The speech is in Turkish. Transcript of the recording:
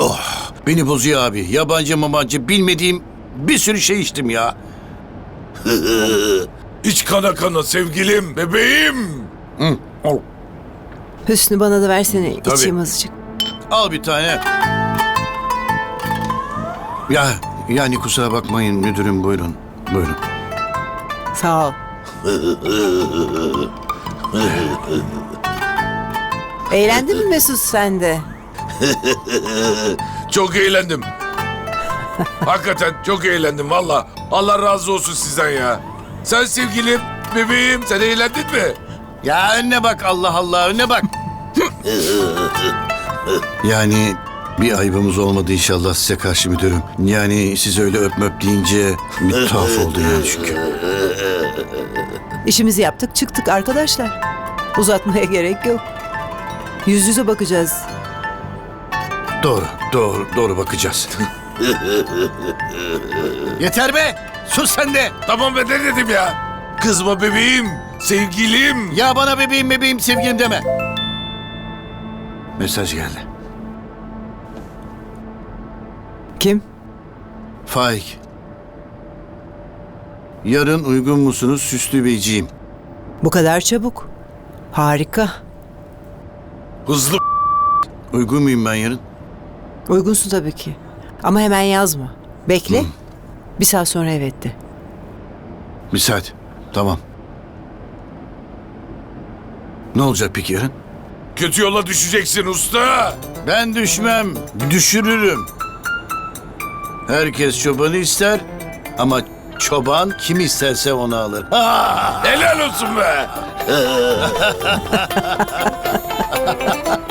Oh, beni bozuyor abi. Yabancı mamancı bilmediğim bir sürü şey içtim ya. İç kana kana sevgilim, bebeğim. Hı, al. Hüsnü bana da versene Tabii. içeyim azıcık. Al bir tane. Ya yani kusura bakmayın müdürüm buyurun. Buyurun. Sağ ol. Eğlendin mi Mesut sen de? Çok eğlendim. Hakikaten çok eğlendim valla. Allah razı olsun sizden ya. Sen sevgilim, bebeğim sen eğlendin mi? Ya önüne bak Allah Allah önüne bak. yani bir ayıbımız olmadı inşallah size karşı müdürüm. Yani siz öyle öpme öp deyince bir tuhaf oldu yani çünkü. İşimizi yaptık çıktık arkadaşlar. Uzatmaya gerek yok. Yüz yüze bakacağız. Doğru, doğru, doğru bakacağız. Yeter be! Sus sen de! Tamam ben ne dedim ya? Kızma bebeğim, sevgilim. Ya bana bebeğim bebeğim sevgilim deme. Mesaj geldi. Kim? Faik. Yarın uygun musunuz Süslü Beyciğim? Bu kadar çabuk. Harika. Hızlı Uygun muyum ben yarın? Uygunsun tabii ki. Ama hemen yazma. Bekle. Bir saat sonra evet de. Bir saat. Tamam. Ne olacak peki yarın? kötü yola düşeceksin usta. Ben düşmem, düşürürüm. Herkes çobanı ister ama çoban kim isterse onu alır. Ha! Helal olsun be.